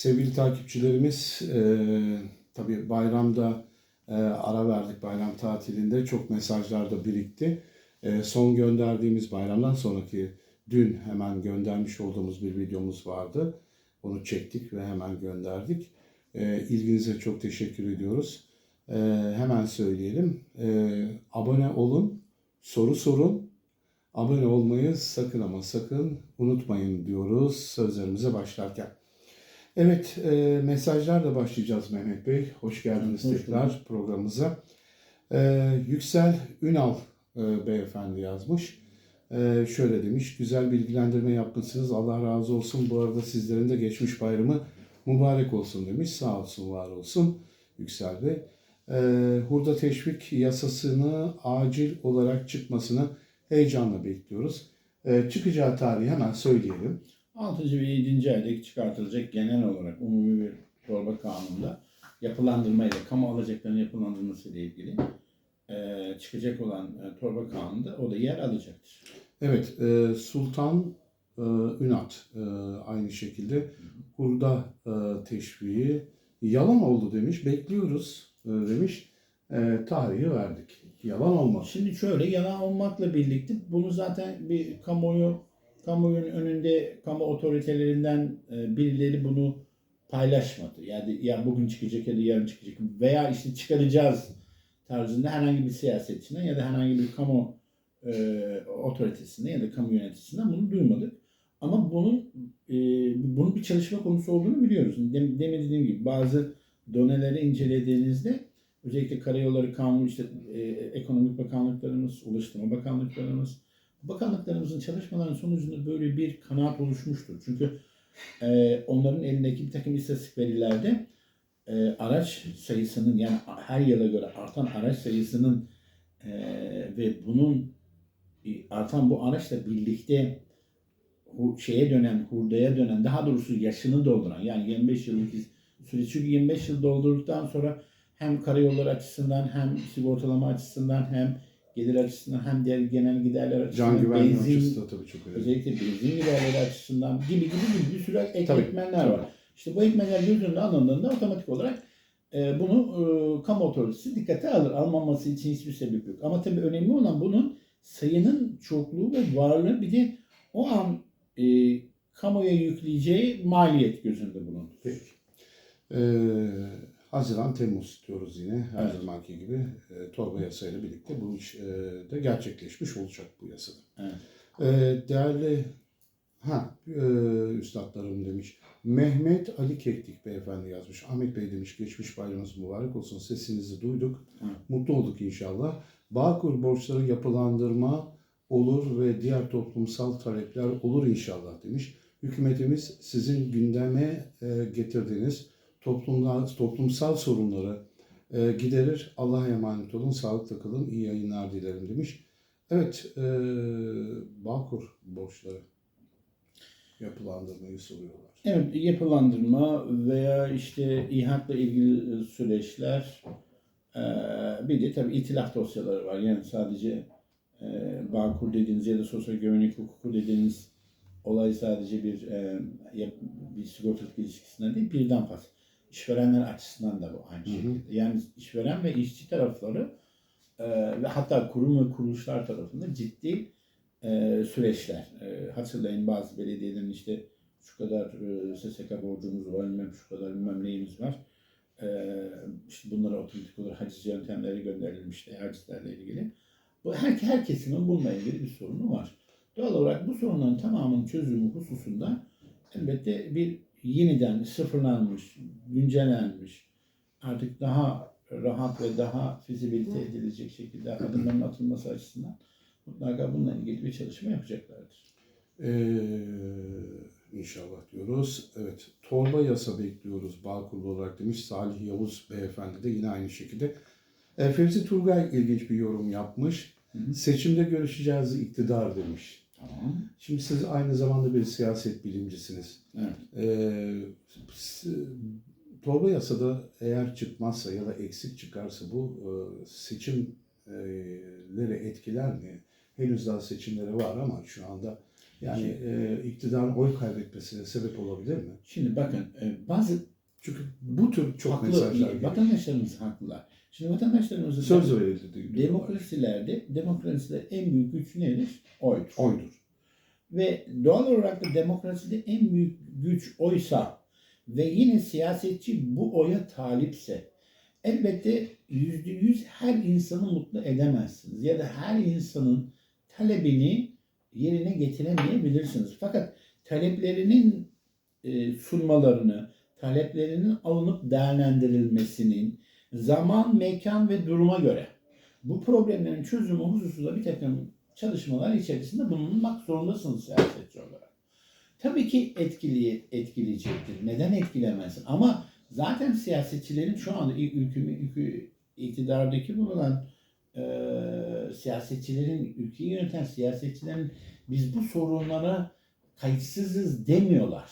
Sevgili takipçilerimiz, e, tabii bayramda e, ara verdik bayram tatilinde çok mesajlar da birikti. E, son gönderdiğimiz bayramdan sonraki dün hemen göndermiş olduğumuz bir videomuz vardı. Onu çektik ve hemen gönderdik. E, ilginize çok teşekkür ediyoruz. E, hemen söyleyelim. E, abone olun, soru sorun. Abone olmayı sakın ama sakın unutmayın diyoruz sözlerimize başlarken. Evet, e, mesajlarla başlayacağız Mehmet Bey. Hoş geldiniz Hoş tekrar bulduk. programımıza. E, Yüksel Ünal e, beyefendi yazmış. E, şöyle demiş, güzel bilgilendirme yapmışsınız. Allah razı olsun. Bu arada sizlerin de geçmiş bayramı mübarek olsun demiş. Sağ olsun, var olsun Yüksel Bey. E, hurda teşvik yasasını acil olarak çıkmasını heyecanla bekliyoruz. E, çıkacağı tarihi hemen söyleyelim. 6. ve 7. ayda çıkartılacak genel olarak umumi bir torba kanunda yapılandırma ile kamu alacaklarının yapılandırması ile ilgili eee, çıkacak olan e, torba kanunda o da yer alacaktır. Evet, e, Sultan e, Ünat e, aynı şekilde hurda e, teşviği yalan oldu demiş. Bekliyoruz e, demiş. E, tarihi verdik. Yalan olmaz. Şimdi şöyle yalan olmakla birlikte bunu zaten bir kamuoyu kamuoyunun önünde kamu otoritelerinden e, birileri bunu paylaşmadı. Yani ya bugün çıkacak ya da yarın çıkacak veya işte çıkaracağız tarzında herhangi bir siyasetçiden ya da herhangi bir kamu e, otoritesinden ya da kamu yöneticisinden bunu duymadık. Ama bunun e, bunun bir çalışma konusu olduğunu biliyoruz. Dem, demin dediğim gibi bazı doneleri incelediğinizde özellikle karayolları kanunu işte e, ekonomik bakanlıklarımız, ulaştırma bakanlıklarımız, bakanlıklarımızın çalışmalarının sonucunda böyle bir kanaat oluşmuştur. Çünkü e, onların elindeki bir takım istatistik verilerde e, araç sayısının yani her yıla göre artan araç sayısının e, ve bunun e, artan bu araçla birlikte hu, şeye dönen, hurdaya dönen, daha doğrusu yaşını dolduran yani 25 yıllık süre. Çünkü 25 yıl doldurduktan sonra hem karayolları açısından hem sigortalama açısından hem gelir açısından hem diğer genel giderler açısından Can güvenliği benzin, açısı da tabii çok önemli. özellikle benzin giderleri açısından gibi gibi gibi bir sürü ek Tabii, etmenler var. İşte bu etmenler göz önüne alındığında otomatik olarak e, bunu e, kamu otoritesi dikkate alır. Almaması için hiçbir sebep yok. Ama tabii önemli olan bunun sayının çokluğu ve varlığı bir de o an e, kamuya yükleyeceği maliyet göz önünde bulunur. Peki. Ee, Haziran, Temmuz diyoruz yine her Evet. zamanki gibi e, torba yasayla birlikte bu iş e, de gerçekleşmiş olacak bu yasada. Evet. Ee, değerli ha e, üstadlarım demiş. Mehmet Ali Keklik beyefendi yazmış. Ahmet Bey demiş geçmiş bayramınız mübarek olsun. Sesinizi duyduk. Evet. Mutlu olduk inşallah. Bağkur borçları yapılandırma olur ve diğer toplumsal talepler olur inşallah demiş. Hükümetimiz sizin gündeme e, getirdiğiniz toplumsal, toplumsal sorunları e, giderir. Allah'a emanet olun, sağlıkla kalın, iyi yayınlar dilerim demiş. Evet, e, Bağkur borçları yapılandırmayı soruyorlar. Evet, yapılandırma veya işte İHA'la ilgili süreçler eee, bir de tabii itilaf dosyaları var. Yani sadece eee Bağkur dediğiniz ya da sosyal güvenlik hukuku dediğiniz olay sadece bir yap- bir sigortalık ilişkisinden değil birden fazla. İşverenler açısından da bu aynı Hı hı. şekilde. Yani işveren ve işçi tarafları eee, ve hatta kurum ve kuruluşlar tarafında ciddi eee, süreçler. Eee, hatırlayın bazı belediyelerin işte şu kadar e, SSK borcumuz var, bilmem şu kadar bilmem neyimiz var. E, işte bunlara otomatik olarak haciz yöntemleri gönderilmişti hacizlerle ilgili. Bu her, her kesimin bununla ilgili bir sorunu var. Doğal olarak bu sorunların tamamının çözümü hususunda elbette bir yeniden sıfırlanmış, güncellenmiş, artık daha rahat ve daha fizibilite edilecek şekilde adımların atılması açısından mutlaka bununla ilgili bir çalışma yapacaklardır. Ee, inşallah diyoruz. Evet, torba yasa bekliyoruz Bağkurlu olarak demiş Salih Yavuz beyefendi de yine aynı şekilde. E, Fevzi Turgay ilginç bir yorum yapmış. Hı hı. Seçimde görüşeceğiz iktidar demiş. Tamam. Şimdi siz aynı zamanda bir siyaset bilimcisiniz. Evet. Ee, torba yasada eğer çıkmazsa ya da eksik çıkarsa bu e, seçimleri etkiler mi? Henüz daha seçimleri var ama şu anda Yani e, iktidarın oy kaybetmesine sebep olabilir mi? Şimdi bakın e, bazı Çünkü bu tür çok haklı mesajlar vatandaşlarımız haklılar. Şimdi vatandaşlarımızın Söz verildi demokrasilerde demokraside en büyük güç nedir? Oydur. Oydur. Ve doğal olarak da demokraside en büyük güç oysa ve yine siyasetçi bu oya talipse elbette yüzde yüz her insanı mutlu edemezsiniz. Ya da her insanın talebini yerine getiremeyebilirsiniz. Fakat taleplerinin e, sunmalarını, taleplerinin alınıp değerlendirilmesinin zaman, mekan ve duruma göre bu problemlerin çözümü hususunda bir takım çalışmalar içerisinde bulunmak zorundasınız siyasetçi olarak. Tabii ki etkili, etkileyecektir. Neden etkilemezsin? Ama zaten siyasetçilerin şu anda ülkümü, ülkü, iktidardaki bulunan e, siyasetçilerin, ülkeyi yöneten siyasetçilerin biz bu sorunlara kayıtsızız demiyorlar.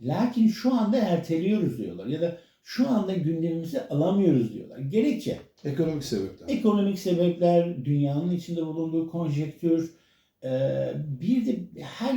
Lakin şu anda erteliyoruz diyorlar. Ya da şu anda gündemimize alamıyoruz diyorlar. Gerekçe Ekonomik sebepler. ekonomik sebepler, dünyanın içinde bulunduğu konjektür, e, bir de her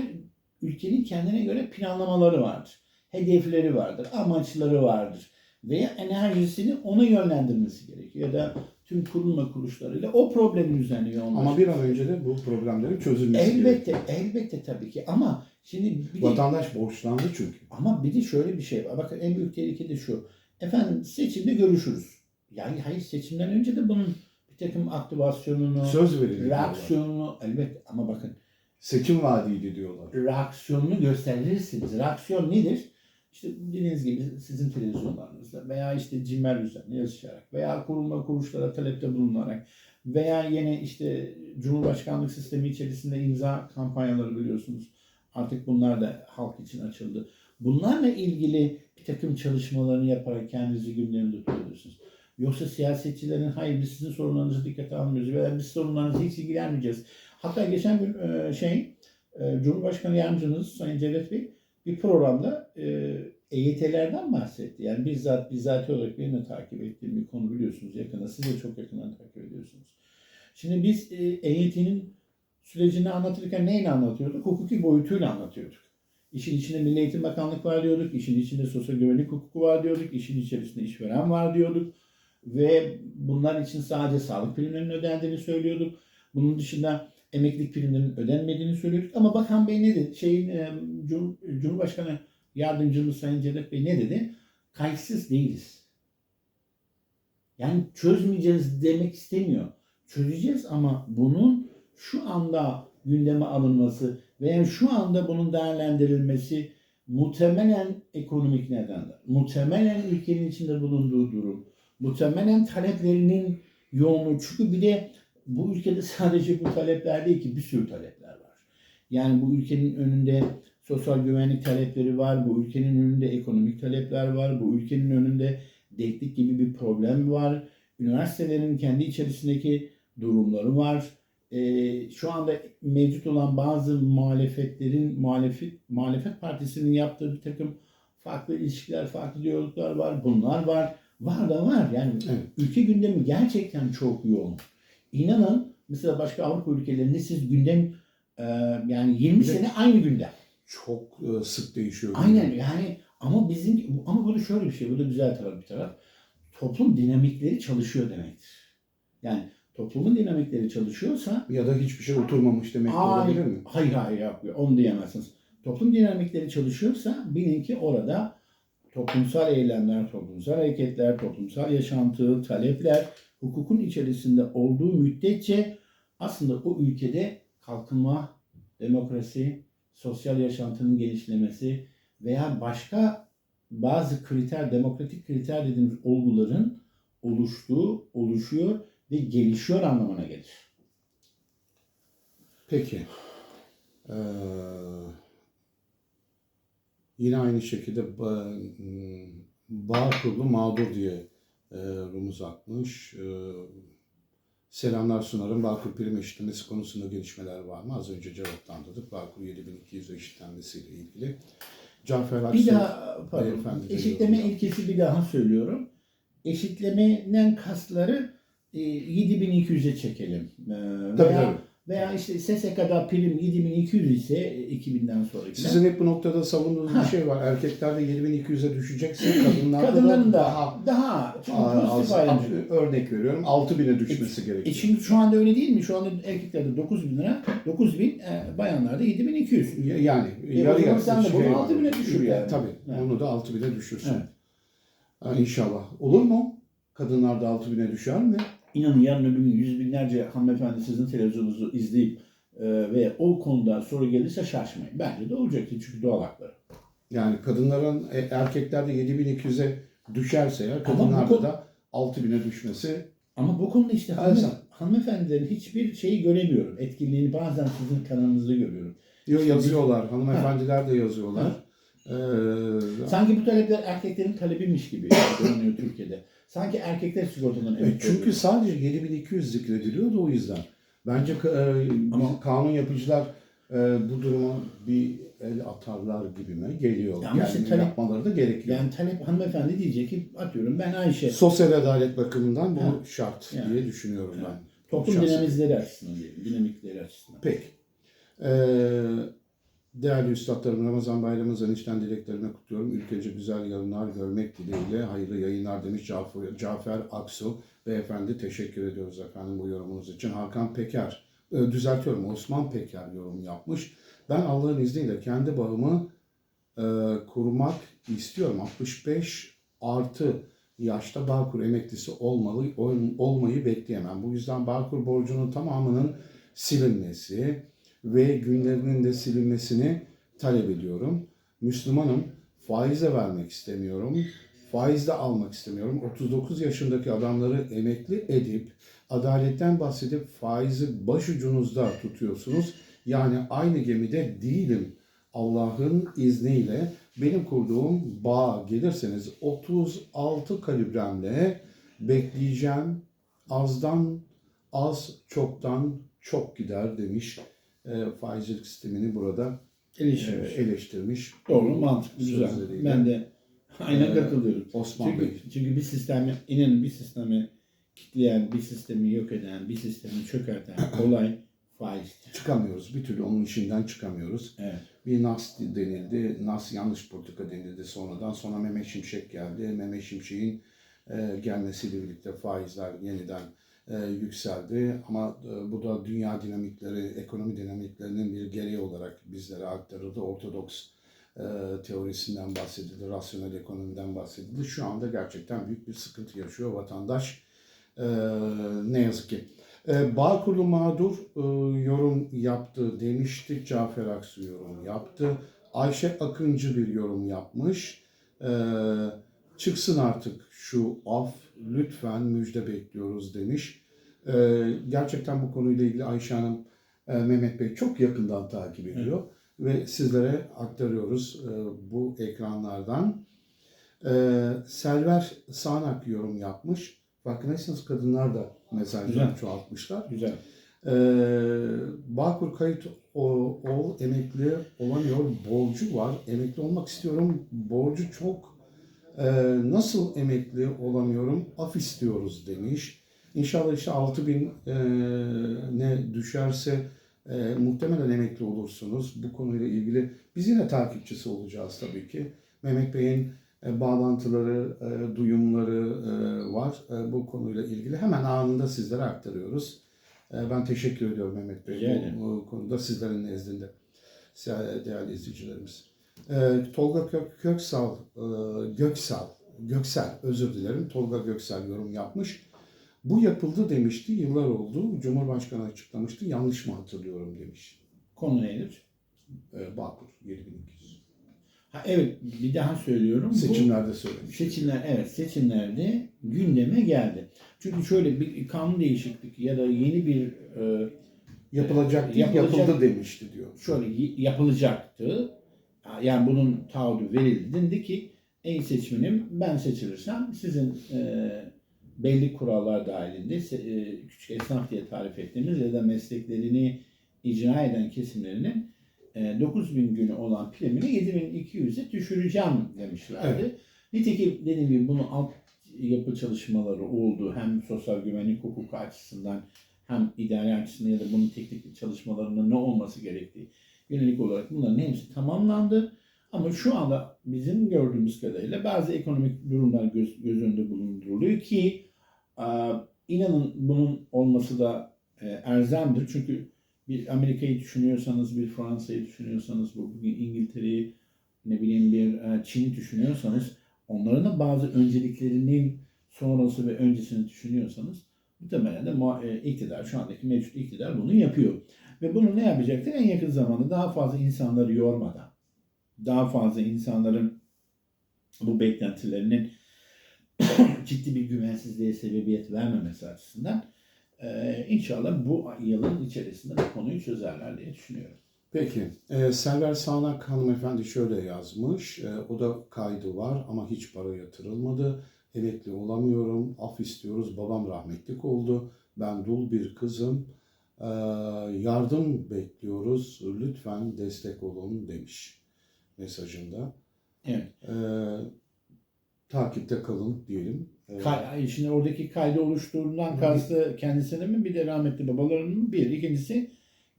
ülkenin kendine göre planlamaları vardır. Hedefleri vardır, amaçları vardır. Veya enerjisini ona yönlendirmesi gerekiyor. Ya da tüm kurum ve kuruluşlarıyla o problemin üzerine yoğunlaşıyor. Ama bir an önce de bu problemlerin çözülmesi Elbette, gerekiyor. elbette tabii ki. Ama şimdi bir de, Vatandaş borçlandı çünkü. ama bir de şöyle bir şey var. Bakın en büyük tehlike de şu. Efendim seçimde görüşürüz. Yani hayır seçimden önce de bunun bir takım aktivasyonunu, Söz reaksiyonunu elbette ama bakın Seçim vaadiydi diyorlar. reaksiyonunu gösterirsiniz. Reaksiyon nedir? İşte dediğiniz gibi sizin televizyonlarınızda veya işte cimer üzerine yazışarak veya kurum ve kuruluşlara talepte bulunarak veya yine işte Cumhurbaşkanlık sistemi içerisinde imza kampanyaları biliyorsunuz. Artık bunlar da halk için açıldı. Bunlarla ilgili bir takım çalışmalarını yaparak kendinizi gündemde tutabilirsiniz. Yoksa siyasetçilerin hayır biz sizin sorunlarınızı dikkate almıyoruz veya biz sorunlarınızı hiç ilgilenmeyeceğiz. Hatta geçen gün şey Cumhurbaşkanı Yardımcınız Sayın Cevdet Bey bir programda e, EYT'lerden bahsetti. Yani bizzat bizzat olarak benim de takip ettiğim bir konu biliyorsunuz yakında. Siz de çok yakından takip ediyorsunuz. Şimdi biz e, EYT'nin sürecini anlatırken neyle anlatıyorduk? Hukuki boyutuyla anlatıyorduk. İşin içinde Milli Eğitim Bakanlık var diyorduk. işin içinde sosyal güvenlik hukuku var diyorduk. işin içerisinde işveren var diyorduk. Ve bunlar için sadece sağlık primlerinin ödendiğini söylüyorduk. Bunun dışında emeklilik primlerinin ödenmediğini söylüyorduk. Ama Bakan Bey ne dedi? Şeyin, e, Cum- Cumhurbaşkanı Yardımcımız Sayın Cevdet Bey ne dedi? Kayıtsız değiliz. Yani çözmeyeceğiz demek istemiyor. Çözeceğiz ama bunun şu anda gündeme alınması veya şu anda bunun değerlendirilmesi muhtemelen ekonomik nedenler, muhtemelen ülkenin içinde bulunduğu durum, muhtemelen taleplerinin yoğunluğu. Çünkü bir de bu ülkede sadece bu talepler değil ki bir sürü talepler var. Yani bu ülkenin önünde sosyal güvenlik talepleri var, bu ülkenin önünde ekonomik talepler var, bu ülkenin önünde denklik gibi bir problem var. Üniversitelerin kendi içerisindeki durumları var. Ee, şu anda mevcut olan bazı muhalefetlerin, muhalefet, muhalefet partisinin yaptığı bir takım farklı ilişkiler, farklı diyaloglar var. Bunlar var. Var da var. Yani Evet. ülke gündemi gerçekten çok yoğun. İnanın mesela başka Avrupa ülkelerinde siz gündem e, yani 20 Bir de- sene aynı gündem. Çok e, sık değişiyor. Aynen yani ama bizim ama burada şöyle bir şey, bu da güzel taraf bir taraf. Toplum dinamikleri çalışıyor demektir. Yani toplumun dinamikleri çalışıyorsa Ya da hiçbir şey oturmamış demek de Hayır, olabilir mi? hayır hayır yapmıyor. Onu diyemezsiniz. Toplum dinamikleri çalışıyorsa bilin ki orada toplumsal eylemler, toplumsal hareketler, toplumsal yaşantı, talepler hukukun içerisinde olduğu müddetçe aslında o ülkede kalkınma, demokrasi, sosyal yaşantının genişlemesi veya başka bazı kriter, demokratik kriter dediğimiz olguların oluştuğu, oluşuyor ve gelişiyor anlamına gelir. Peki. Ee, yine aynı şekilde m, bağ kurulu mağdur diye e, rumuz atmış. E, selamlar sunarım. Bağkur prim eşitlemesi konusunda gelişmeler var mı? Az önce cevaplandırdık. Bağkur 7200 eşitlenmesiyle ilgili. Cafer Aksu. Bir daha pardon, eşitleme ilkesi bir daha söylüyorum. Eşitlemenin kasları e, 7200'e çekelim. E, Tabii veya tabii. Veya işte SSK'da prim 7200 ise e, 2000'den sonraki. Sizin hep bu noktada savunduğunuz bir şey var. Erkeklerde 7200'e düşecekse kadınlarda kadınların da da daha daha çünkü az, ayrımcılık. örnek veriyorum 6000'e düşmesi E gerekiyor. şimdi şu anda öyle değil mi? Şu anda erkeklerde 9000 lira, 9000, e, bayanlarda 7200. Ya- Yani E, yarı yarısı sen de bunu şey var. 6000'e düşür yani. Tabii. Evet. Onu da 6000'e düşürsün. Evet. Ha, inşallah. Olur mu? Kadınlarda 6000'e düşer mi? İnanın yarın öbür gün yüz binlerce hanımefendi sizin televizyonunuzu izleyip e, ve o konuda soru gelirse şaşmayın. Bence de olacaktır çünkü doğal hakları. Yani kadınların e, erkeklerde 7200'e düşerse ya kadınlarda konu- da 6000'e düşmesi Ama bu konuda işte Her hanım, zaman. hanımefendilerin hiçbir şeyi göremiyorum. Etkinliğini bazen sizin kanalınızda görüyorum. diyor yazıyorlar. Hanımefendiler de yazıyorlar. Ee, Sanki bu talepler erkeklerin talebiymiş gibi görünüyor Türkiye'de. Sanki erkekler sigortadan E, emekli Çünkü sadece 7200 zikrediliyor da o yüzden. Bence e, Ama- kanun yapıcılar e, bu duruma bir el atarlar gibime geliyor. Yani işte talep- yapmaları da gerekiyor. Yani talep hanımefendi diyecek ki atıyorum ben Ayşe. Sosyal adalet bakımından bu Ha. şart Yani. diye düşünüyorum Ha. ben. Toplum dinamizleri açısından diyelim. Dinamikleri açısından. Peki. Ee, değerli üstadlarım Ramazan bayramınızdan içten dileklerimi kutluyorum. Ülkece güzel yarınlar görmek dileğiyle hayırlı yayınlar demiş Cafer, Cafer Aksu. Beyefendi teşekkür ediyoruz efendim bu yorumunuz için. Hakan Peker, e, düzeltiyorum Osman Peker yorum yapmış. Ben Allah'ın izniyle kendi bağımı e, kurmak istiyorum. 65 artı yaşta Bağkur emeklisi olmalı, ol- olmayı bekleyemem. Bu yüzden Bağkur borcunun tamamının silinmesi ve günlerinin de silinmesini talep ediyorum. Müslümanım, faize vermek istemiyorum. Faizle almak istemiyorum. 39 yaşındaki adamları emekli edip adaletten bahsedip faizi başucunuzda tutuyorsunuz. Yani aynı gemide değilim. Allah'ın izniyle benim kurduğum bağ gelirseniz 36 kalibremle bekleyeceğim. Azdan az, çoktan çok gider demiş. E, faizcilik sistemini burada e, Eleştirmiş. eleştirmiş. Doğru, mantıklı, güzel. Sözleriyle. Ben de aynen Ee, katılıyorum. Osman Çünkü, Bey. çünkü bir sistemi, inanın bir sistemi kitleyen, bir sistemi yok eden, bir sistemi çökerten olay faizdir. çıkamıyoruz. Bir türlü onun içinden çıkamıyoruz. Evet. Bir NAS denildi. NAS yanlış politika denildi sonradan. Sonra Mehmet Şimşek geldi. Mehmet Şimşek'in e, gelmesiyle birlikte faizler yeniden e, yükseldi. Ama e, bu da dünya dinamikleri, ekonomi dinamiklerinin bir gereği olarak bizlere aktarıldı. Ortodoks e, teorisinden bahsedildi, rasyonel ekonomiden bahsedildi. Şu anda gerçekten büyük bir sıkıntı yaşıyor vatandaş. E, ne yazık ki. E, Bağkurlu mağdur e, yorum yaptı demiştik. Cafer Aksu yorum yaptı. Ayşe Akıncı bir yorum yapmış. E, çıksın artık şu af lütfen müjde bekliyoruz demiş. E, gerçekten bu konuyla ilgili Ayşe Hanım e, Mehmet Bey çok yakından takip ediyor. Ve sizlere aktarıyoruz e, bu ekranlardan. E, Selver Sağnak yorum yapmış. Farkındaysanız kadınlar da mesajları çoğaltmışlar. Güzel. Ee, Bağkur kayıt ol, ol, emekli olamıyor. Borcu var. Emekli olmak istiyorum. Borcu çok. Ee, nasıl emekli olamıyorum? Af istiyoruz demiş. İnşallah işte 6000 e, ne düşerse e, muhtemelen emekli olursunuz. Bu konuyla ilgili biz yine takipçisi olacağız tabii ki. Mehmet Bey'in e, bağlantıları, e, duyumları e, var. E, bu konuyla ilgili hemen anında sizlere aktarıyoruz. E, ben teşekkür ediyorum Mehmet Bey ederim. bu, bu konuda sizlerin nezdinde. Değerli izleyicilerimiz. E, Tolga Kök, Köksal, e, Göksal, Göksel özür dilerim. Tolga Göksel yorum yapmış. Bu yapıldı demişti. Yıllar oldu. Cumhurbaşkanı açıklamıştı. Yanlış mı hatırlıyorum demiş. Konu nedir? E, Bağkur 7200. Ha, evet bir daha söylüyorum. Bu- Seçimlerde söylemiş. Seçimler evet seçimlerde gündeme geldi. Çünkü şöyle bir kanun değişiklik ya da yeni bir e, Yapılacak değil, Yapılacak- yapıldı demişti diyor. şöyle y- yapılacaktı. Yani bunun taahhüdü verildi. Dendi ki ey seçmenim ben seçilirsem sizin e, belli kurallar dahilinde e, küçük esnaf diye tarif ettiğimiz ya da mesleklerini icra eden kesimlerinin e, 9000 günü olan primini 7200'e düşüreceğim demişlerdi. Evet. Nitekim dediğim gibi bunun alt yapı çalışmaları oldu. Hem sosyal güvenlik hukuku açısından hem idare açısından ya da bunun teknik çalışmalarının ne olması gerektiği yönelik olarak bunların hepsi tamamlandı. Ama şu anda bizim gördüğümüz kadarıyla bazı ekonomik durumlar göz, göz önünde bulunduruluyor ki inanın bunun olması da erzemdir. Çünkü bir Amerika'yı düşünüyorsanız, bir Fransa'yı düşünüyorsanız, bu bugün İngiltere'yi, ne bileyim bir e, Çin'i düşünüyorsanız, onların da bazı önceliklerinin sonrası ve öncesini düşünüyorsanız, muhtemelen de e, iktidar, şu andaki mevcut iktidar bunu yapıyor. Ve bunu ne yapacaktır? En yakın zamanda daha fazla insanları yormadan, daha fazla insanların bu beklentilerinin ciddi bir güvensizliğe sebebiyet vermemesi açısından ee, inşallah bu yılın içerisinde bu konuyu çözerler diye düşünüyorum. Peki, e, Selver Sağnak hanımefendi şöyle yazmış. E, o da kaydı var ama hiç para yatırılmadı. Emekli olamıyorum, af istiyoruz. Babam rahmetlik oldu. Ben dul bir kızım. Yardım bekliyoruz. Lütfen destek olun demiş mesajında. Evet. E, takipte kalın diyelim. E, Kay, şimdi oradaki kaydı oluşturduğundan kastı kendisine mi bir de rahmetli babalarının mı? Bir. İkincisi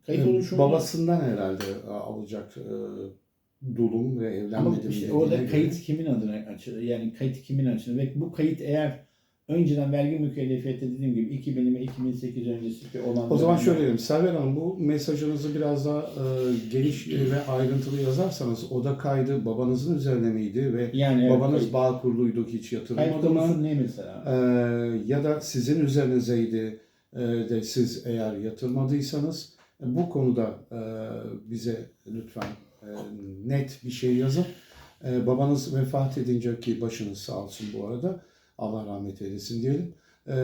kayıt oluşumu. babasından herhalde alacak dulum ve Ama evlenmedim işte dediğine orada göre- kayıt kimin adına açılır? Yani kayıt kimin açılır? Ve bu kayıt eğer önceden vergi mükellefiyeti dediğim gibi 2000 ve 2008 öncesi olan O zaman şöyle diyelim. Server Hanım bu mesajınızı biraz daha e, geniş ve ayrıntılı yazarsanız o da kaydı babanızın üzerine miydi ve yani evet, babanız kayıt, bağ kuruluydu hiç kayıt yatırılmadı mı? ne mesela? E, ya da sizin üzerinizeydi e, de siz eğer yatırmadıysanız e, bu konuda e, bize lütfen e, net bir şey yazın. E, babanız vefat edince ki başınız sağ olsun bu arada Allah rahmet eylesin diyelim. E,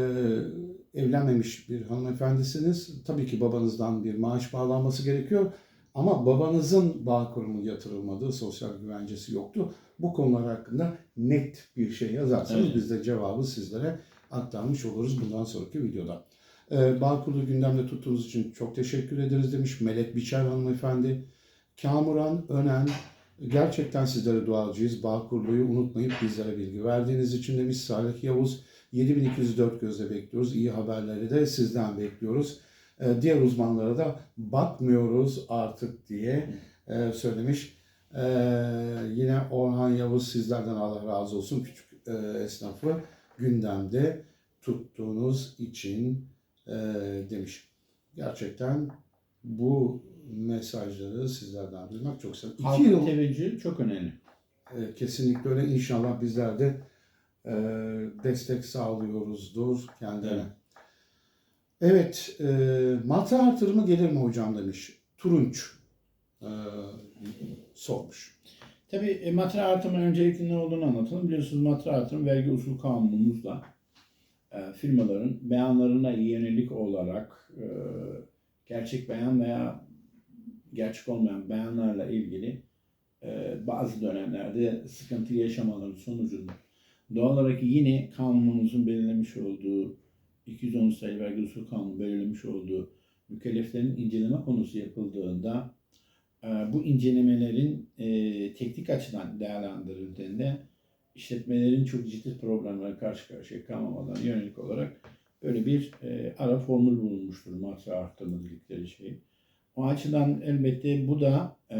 evlenmemiş bir hanımefendisiniz. Tabii ki babanızdan bir maaş bağlanması gerekiyor. Ama babanızın bağ kurumu yatırılmadığı sosyal güvencesi yoktu. Bu konular hakkında net bir şey yazarsanız Evet. biz de cevabı sizlere aktarmış oluruz bundan sonraki videoda. Ee, Bağkur'u gündemde tuttuğunuz için çok teşekkür ederiz demiş Melek Biçer hanımefendi. Kamuran Önen gerçekten sizlere duacıyız. Bağkurlu'yu unutmayıp bizlere bilgi verdiğiniz için demiş Salih Yavuz. 7204 gözle bekliyoruz. İyi haberleri de sizden bekliyoruz. Ee, diğer uzmanlara da bakmıyoruz artık diye e, söylemiş. Ee, yine Orhan Yavuz sizlerden Allah razı olsun. Küçük e, esnafı gündemde tuttuğunuz için e, demiş. Gerçekten bu mesajları sizlerden duymak çok güzel. İki Halkın yıl teveccühü çok önemli. e, kesinlikle öyle. İnşallah bizler de e, destek sağlıyoruzdur kendilerine. Evet, e, matra artırımı gelir mi hocam demiş. Turunç e, sormuş. Tabii e, matra artımın öncelikle ne olduğunu anlatalım. Biliyorsunuz matra artırım vergi usul kanunumuzda e, firmaların beyanlarına yönelik olarak e, gerçek beyan veya gerçek olmayan beyanlarla ilgili e, bazı dönemlerde sıkıntı yaşamaları sonucunda doğal olarak yine kanunumuzun belirlemiş olduğu 213 sayılı vergi usul kanunu belirlemiş olduğu mükelleflerin inceleme konusu yapıldığında e, bu incelemelerin e, teknik açıdan değerlendirildiğinde işletmelerin çok ciddi problemlere karşı karşıya kalmamalarına yönelik olarak böyle bir e, ara formül bulunmuştur matra arttırma dedikleri şey. O açıdan elbette bu da e,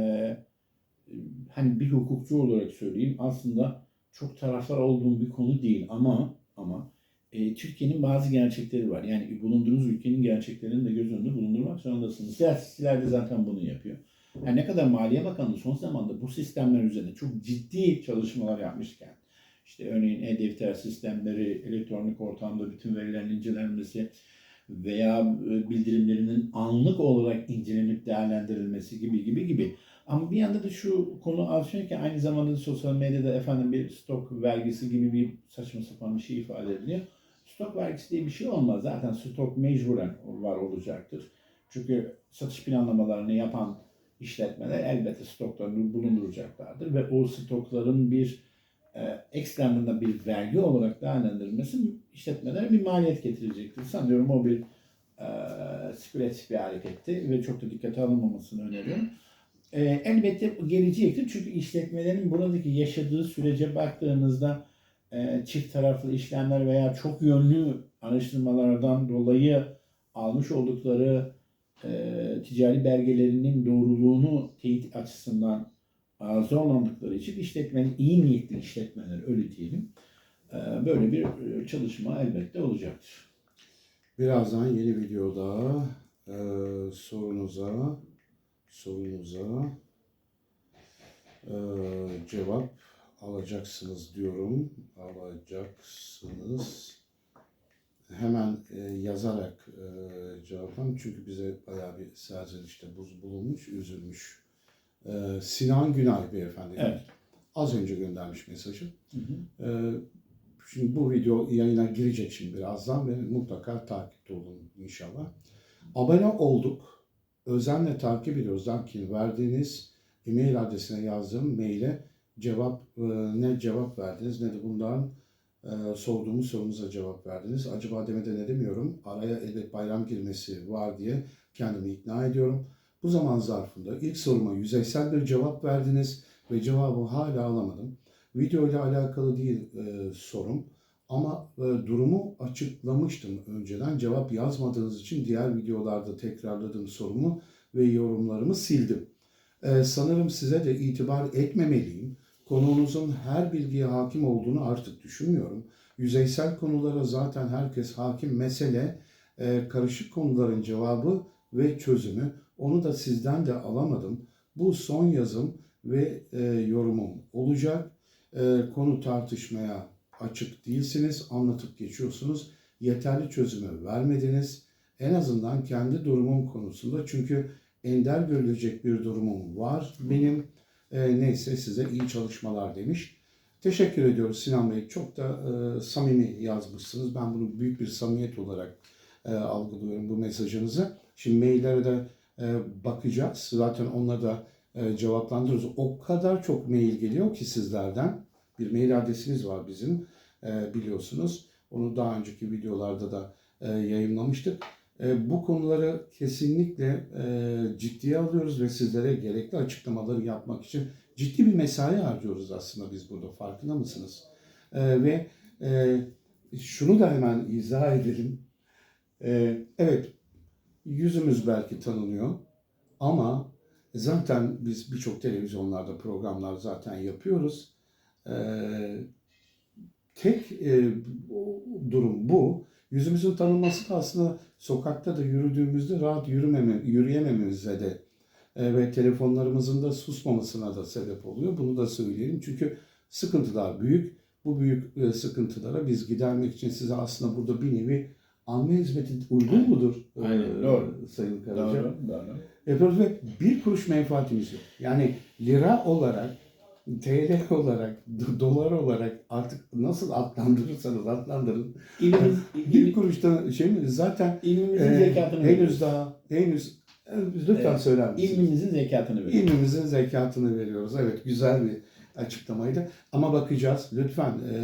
hani bir hukukçu olarak söyleyeyim aslında çok taraftar olduğum bir konu değil ama ama e, Türkiye'nin bazı gerçekleri var. Yani bulunduğunuz ülkenin gerçeklerini de göz önünde bulundurmak zorundasınız. Siyasetçiler de zaten bunu yapıyor. Yani ne kadar Maliye Bakanlığı son zamanda bu sistemler üzerine çok ciddi çalışmalar yapmışken, işte örneğin e-defter sistemleri, elektronik ortamda bütün verilerin incelenmesi veya e, bildirimlerinin anlık olarak incelenip değerlendirilmesi gibi gibi gibi. Ama bir yanda da şu konu artıyor ki aynı zamanda da sosyal medyada efendim bir stok vergisi gibi bir saçma sapan bir şey ifade ediliyor. Stok vergisi diye bir şey olmaz. Zaten stok mecburen var olacaktır. Çünkü satış planlamalarını yapan işletmeler elbette stoklarını bulunduracaklardır ve o stokların bir e, ekstremden bir vergi olarak değerlendirilmesi işletmelere bir maliyet getirecektir. Sanıyorum o bir e, spekülatif bir hareketti ve çok da dikkate alınmamasını öneriyorum. E, elbette gelecektir çünkü işletmelerin buradaki yaşadığı sürece baktığınızda e, çift taraflı işlemler veya çok yönlü araştırmalardan dolayı almış oldukları e, ticari belgelerinin doğruluğunu teyit açısından zorlandıkları için işletmenin iyi niyetli işletmeler öyle diyelim e, böyle bir e, çalışma elbette olacaktır. Birazdan yeni videoda e, sorunuza sorunuza e, cevap alacaksınız diyorum. Alacaksınız. Hemen e, yazarak e, cevaplam çünkü bize bayağı bir serzenişte buz bulunmuş, üzülmüş. E, Sinan Günay beyefendi. Evet. Az önce göndermiş mesajı. Hı hı. Ee, Şimdi bu video yayına girecek şimdi birazdan ve mutlaka takipte olun inşallah. Abone olduk. Özenle takip ediyoruz. Lakin verdiğiniz e-mail adresine yazdığım maile cevap e, ne cevap verdiniz ne de bundan e, sorduğumuz sorumuza cevap verdiniz. Acaba demede ne demiyorum. Araya elbet bayram girmesi var diye kendimi ikna ediyorum. Bu zaman zarfında ilk soruma yüzeysel bir cevap verdiniz ve cevabı hala alamadım. Video ile alakalı değil e, sorum ama e, durumu açıklamıştım önceden. Cevap yazmadığınız için diğer videolarda tekrarladığım sorumu ve yorumlarımı sildim. E, sanırım size de itibar etmemeliyim. Konuğunuzun her bilgiye hakim olduğunu artık düşünmüyorum. Yüzeysel konulara zaten herkes hakim. Mesele e, karışık konuların cevabı ve çözümü. Onu da sizden de alamadım. Bu son yazım ve e, yorumum olacak. E, konu tartışmaya açık değilsiniz, anlatıp geçiyorsunuz. Yeterli çözümü vermediniz. En azından kendi durumum konusunda çünkü ender görülecek bir durumum var. Benim e, neyse size iyi çalışmalar demiş. Teşekkür ediyoruz Sinan Bey. Çok da e, samimi yazmışsınız. Ben bunu büyük bir samimiyet olarak e, algılıyorum bu mesajınızı. Şimdi maillere de bakacağız. Zaten onları da e, cevaplandırırız. O kadar çok mail geliyor ki sizlerden. Bir mail adresimiz var bizim e, biliyorsunuz. Onu daha önceki videolarda da e, yayınlamıştık. E, bu konuları kesinlikle e, ciddiye alıyoruz ve sizlere gerekli açıklamaları yapmak için ciddi bir mesai harcıyoruz aslında biz burada. Farkında mısınız? E, ve e, şunu da hemen izah edelim. E, evet, yüzümüz belki tanınıyor ama zaten biz birçok televizyonlarda programlar zaten yapıyoruz. E, tek e, durum bu. Yüzümüzün tanınması da aslında sokakta da yürüdüğümüzde rahat yürümeme, yürüyemememize de e, ve telefonlarımızın da susmamasına da sebep oluyor. Bunu da söyleyelim. Çünkü sıkıntılar büyük. Bu büyük e, sıkıntılara biz gidermek için size aslında burada bir nevi anma hizmeti uygun mudur? e, Aynen, doğru. Sayın Karaca. Doğru, doğru. Yapıyoruz ve bir kuruş menfaatimiz yok. Yani lira olarak, TL olarak, do- dolar olarak artık nasıl adlandırırsanız adlandırın. İlimiz, Bir kuruşta şey mi? Zaten ilmimizin e, zekatını henüz veriyoruz. daha, henüz e, lütfen Evet. söyler misiniz? İlmimizin zekatını veriyoruz. İlmimizin zekatını veriyoruz. Evet güzel bir açıklamaydı. Ama bakacağız. Lütfen e,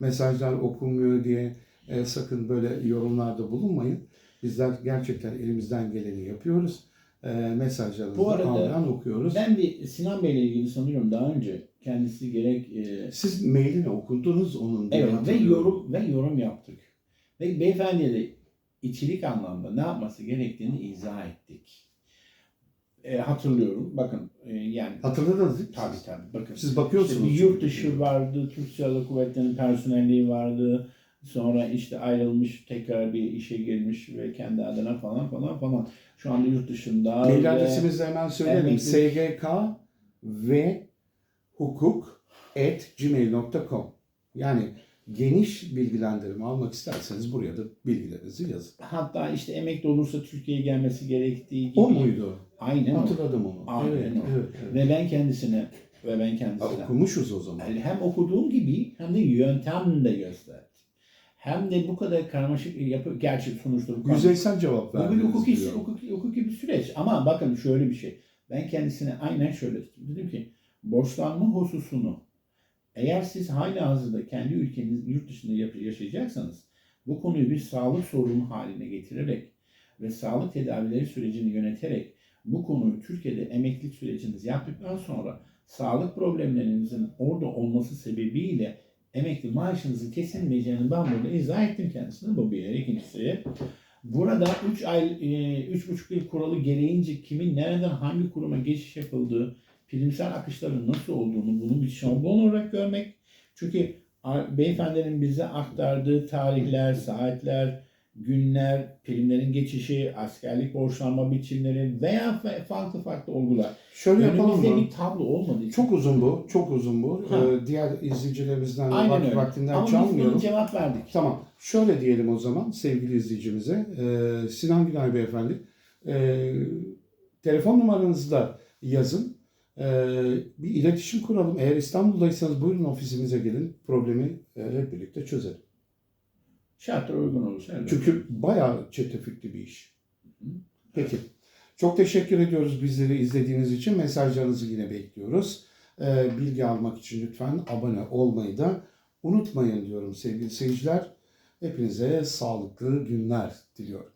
mesajlar okunmuyor diye e, sakın böyle yorumlarda bulunmayın. Bizler gerçekten elimizden geleni yapıyoruz. E, mesajlarınızı Bu arada anlayan okuyoruz. Ben bir Sinan Bey'le ilgili sanıyorum daha önce kendisi gerek e, Siz mailini okudunuz onun. evet ve yorum ve yorum yaptık. Ve beyefendiye de içerik anlamda ne yapması gerektiğini izah ettik. E, hatırlıyorum. Bakın e, yani Hatırladınız değil mi? tabii tabii bakın. Siz bakıyorsunuz. İşte bir yurt dışı vardı, Türk Silahlı Kuvvetleri'nin personelliği vardı. Sonra işte ayrılmış, tekrar bir işe girmiş ve kendi adına falan falan falan. Şu anda yurt dışında. Mail adresimizi hemen söyleyelim. Emekli- SGK ve hukuk at gmail.com Yani geniş bilgilendirme almak isterseniz buraya da bilgilerinizi yazın. Hatta işte emekli olursa Türkiye'ye gelmesi gerektiği gibi. O muydu? Aynen o. Hatırladım onu. Aynen evet, o. evet, evet. Ve ben kendisine ve ben Ha, kendisine okumuşuz o zaman. hem okuduğum gibi hem de yöntem de gösterdim. Hem de bu kadar karmaşık yapı gerçi sonuçta bu Yüzeysel cevap Bu bir hukuki, diyor. hukuki, hukuki bir süreç. Ama bakın şöyle bir şey. Ben kendisine aynen şöyle dedim. Dedim ki borçlanma hususunu eğer siz hala hazırda kendi ülkeniz yurt dışında yaşayacaksanız bu konuyu bir sağlık sorunu haline getirerek ve sağlık tedavileri sürecini yöneterek bu konuyu Türkiye'de emeklilik süreciniz yaptıktan sonra sağlık problemlerinizin orada olması sebebiyle emekli maaşınızın kesilmeyeceğini ben burada izah ettim kendisine. Bu bir. İkincisi Burada 3 ay, 3,5 yıl kuralı gereğince kimin nereden hangi kuruma geçiş yapıldığı, primsel akışların nasıl olduğunu bunu bir şablon olarak görmek. Çünkü beyefendinin bize aktardığı tarihler, saatler, günler, primlerin geçişi, askerlik borçlanma biçimleri veya fa- farklı farklı olgular. Şöyle yapalım Önümüzde mı? bir tablo olmadığı için. Çok uzun bu, çok uzun bu. Ha. Ee, diğer izleyicilerimizden de Aynen vak- öyle. vaktinden Ama çalmıyorum. bunu cevap verdik. Tamam. Şöyle diyelim o zaman sevgili izleyicimize. Ee, Sinan Günay Beyefendi. ee, telefon numaranızı da yazın. Ee, bir iletişim kuralım. Eğer İstanbul'daysanız buyurun ofisimize gelin. Problemi e, hep birlikte çözelim. Şartlar uygun olursa. elbette. Çünkü bayağı çetrefilli bir iş. Peki. Çok teşekkür ediyoruz bizleri izlediğiniz için. Mesajlarınızı yine bekliyoruz. Ee, bilgi almak için lütfen abone olmayı da unutmayın diyorum sevgili seyirciler. Hepinize sağlıklı günler diliyorum.